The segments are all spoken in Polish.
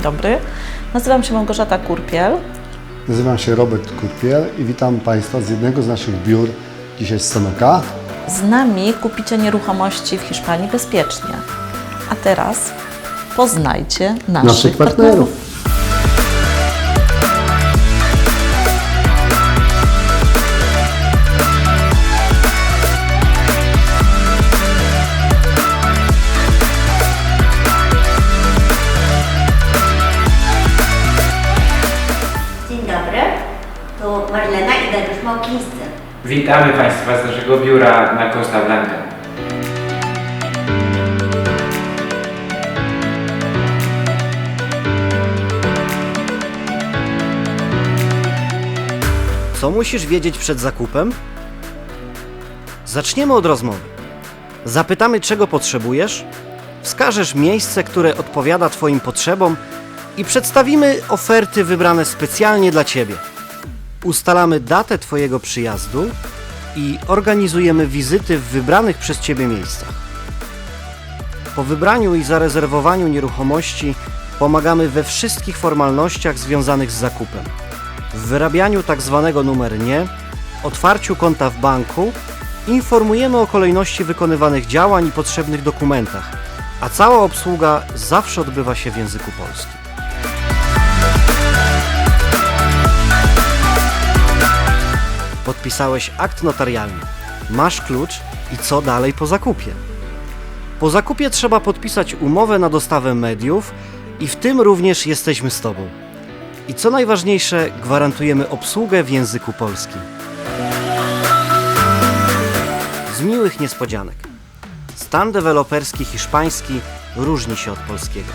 dobry. Nazywam się Małgorzata Kurpiel. Nazywam się Robert Kurpiel i witam Państwa z jednego z naszych biur dzisiaj z Sanoka. Z nami kupicie nieruchomości w Hiszpanii bezpiecznie. A teraz poznajcie naszych, Naszych partnerów. Dzień dobry, tu Marlena i Dariusz Małkińscy. Witamy Państwa z naszego biura na Costa Blanca. Co musisz wiedzieć przed zakupem? Zaczniemy od rozmowy. Zapytamy, czego potrzebujesz, wskażesz miejsce, które odpowiada Twoim potrzebom i przedstawimy oferty wybrane specjalnie dla Ciebie. Ustalamy datę Twojego przyjazdu i organizujemy wizyty w wybranych przez Ciebie miejscach. Po wybraniu i zarezerwowaniu nieruchomości pomagamy we wszystkich formalnościach związanych z zakupem w wyrabianiu tak zwanego numer nie, otwarciu konta w banku, informujemy o kolejności wykonywanych działań i potrzebnych dokumentach, a cała obsługa zawsze odbywa się w języku polskim. Podpisałeś akt notarialny, masz klucz i co dalej po zakupie? Po zakupie trzeba podpisać umowę na dostawę mediów i w tym również jesteśmy z Tobą. I co najważniejsze, gwarantujemy obsługę w języku polskim. Z miłych niespodzianek. Stan deweloperski hiszpański różni się od polskiego.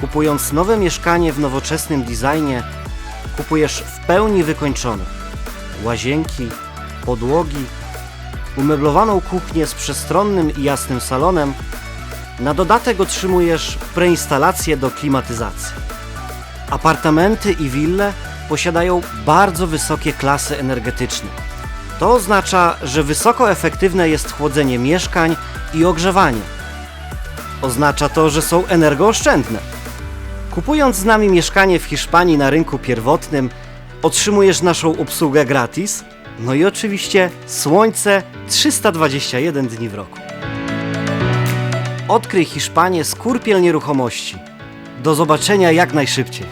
Kupując nowe mieszkanie w nowoczesnym designie, kupujesz w pełni wykończone łazienki, podłogi, umeblowaną kuchnię z przestronnym i jasnym salonem. Na dodatek otrzymujesz preinstalację do klimatyzacji. Apartamenty i wille posiadają bardzo wysokie klasy energetyczne. To oznacza, że wysoko efektywne jest chłodzenie mieszkań i ogrzewanie. Oznacza to, że są energooszczędne. Kupując z nami mieszkanie w Hiszpanii na rynku pierwotnym, otrzymujesz naszą obsługę gratis, no i oczywiście słońce 321 dni w roku. Odkryj Hiszpanię z Kurpiel Nieruchomości. Do zobaczenia jak najszybciej.